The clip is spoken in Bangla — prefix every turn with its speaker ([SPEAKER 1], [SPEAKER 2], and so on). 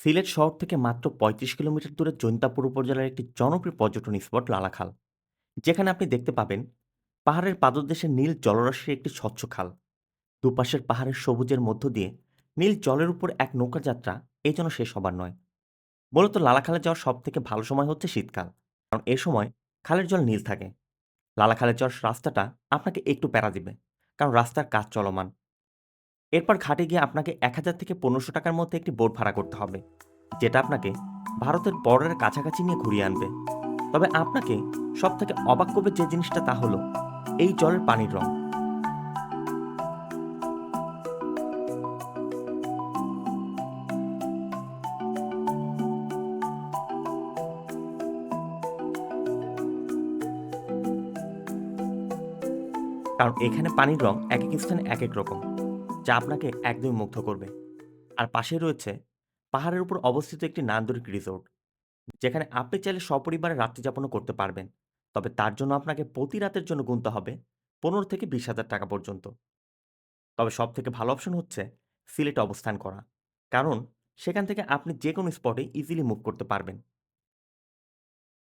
[SPEAKER 1] সিলেট শহর থেকে মাত্র ৩৫ কিলোমিটার দূরে জৈন্তাপুর উপজেলার একটি জনপ্রিয় পর্যটন স্পট লালাখাল। যেখানে আপনি দেখতে পাবেন পাহাড়ের পাদদেশে নীল জলরাশির একটি স্বচ্ছ খাল। দুপাশের পাহাড়ের সবুজের মধ্য দিয়ে নীল জলের উপর এক নৌকা যাত্রা এই জন্য শেষ হবার নয়। মূলত লালাখালে যাওয়ার সব থেকে ভালো সময় হচ্ছে শীতকাল, কারণ এ সময় খালের জল নীল থাকে। লালাখালে যাওয়ার রাস্তাটা আপনাকে একটু প্যারা দিবে, কারণ রাস্তার কাজ চলমান। এরপর ঘাটে গিয়ে আপনাকে এক হাজার থেকে পনেরোশো টাকার মধ্যে একটি বোট ভাড়া করতে হবে, যেটা আপনাকে ভারতের বর্ডারের কাছাকাছি নিয়ে ঘুরিয়ে আনবে। তবে আপনাকে সব থেকে অবাক করবে যে জিনিসটা তা হলো, এই জলের পানির রং। কারণ এখানে পানির রং এক এক স্থানে এক এক রকম। যা আপনাকে একদমই মুগ্ধ করবে। আর পাশেই রয়েছে পাহাড়ের উপর অবস্থিত একটি নান্দরিক রিসোর্ট, যেখানে আপনি চাইলে সপরিবারে রাত্রি যাপনও করতে পারবেন। তবে তার জন্য আপনাকে প্রতি রাতের জন্য গুনতে হবে পনেরো থেকে বিশ হাজার টাকা পর্যন্ত। তবে সব থেকে ভালো অপশন হচ্ছে সিলেটে অবস্থান করা, কারণ সেখান থেকে আপনি যে কোনো স্পটে ইজিলি মুভ করতে পারবেন।